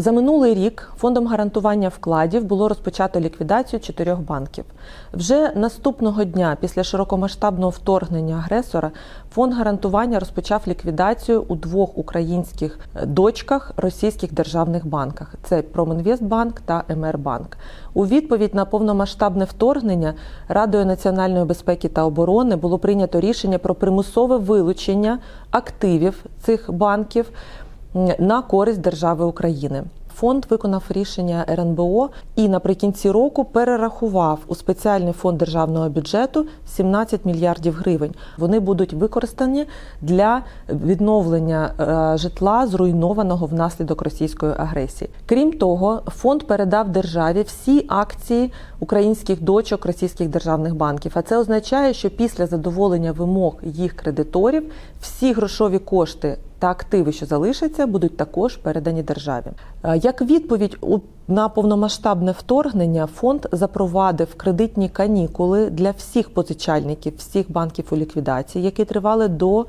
За минулий рік фондом гарантування вкладів було розпочато ліквідацію чотирьох банків. Вже наступного дня, після широкомасштабного вторгнення агресора, фонд гарантування розпочав ліквідацію у двох українських е, дочках російських державних банках: це Промінвестбанк та МРБанк. У відповідь на повномасштабне вторгнення Радою національної безпеки та оборони було прийнято рішення про примусове вилучення активів цих банків на користь держави України. Фонд виконав рішення РНБО і наприкінці року перерахував у спеціальний фонд державного бюджету 17 мільярдів гривень. Вони будуть використані для відновлення е, житла, зруйнованого внаслідок російської агресії. Крім того, фонд передав державі всі акції українських дочок російських державних банків. А це означає, що після задоволення вимог їх кредиторів всі грошові кошти та активи, що залишаться, будуть також передані державі. Е, Як відповідь у- на повномасштабне вторгнення, фонд запровадив кредитні канікули для всіх позичальників, всіх банків у ліквідації, які тривали до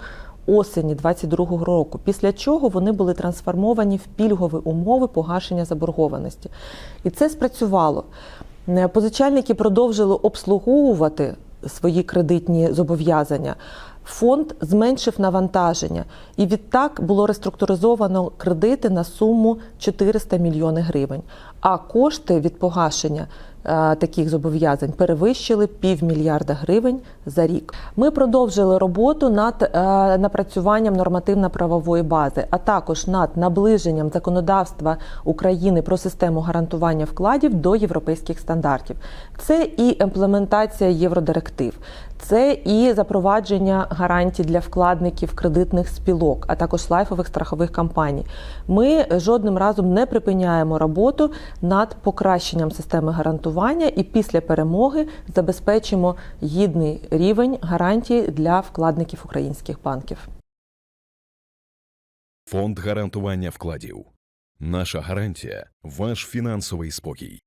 осені 22-го року. Після чого вони були трансформовані в пільгові умови погашення заборгованості. І це спрацювало. Е, Позичальники продовжили обслуговувати свої кредитні зобов'язання. Фонд зменшив навантаження, і відтак було реструктуризовано кредити на суму 400 мільйонів гривень. А кошти від погашення таких зобов'язань перевищили півмільярда гривень за рік. Ми продовжили роботу над е, напрацюванням нормативно-правової бази, а також над наближенням законодавства України про систему гарантування вкладів до європейських стандартів. Це і імплементація євродиректив, це і запровадження гарантій для вкладників кредитних спілок, а також лайфових страхових компаній. Ми жодним разом не припиняємо роботу над покращенням системи гарантування і після перемоги забезпечимо гідний рівень гарантій для вкладників українських банків. Фонд гарантування вкладів. Наша гарантія ваш фінансовий спокій.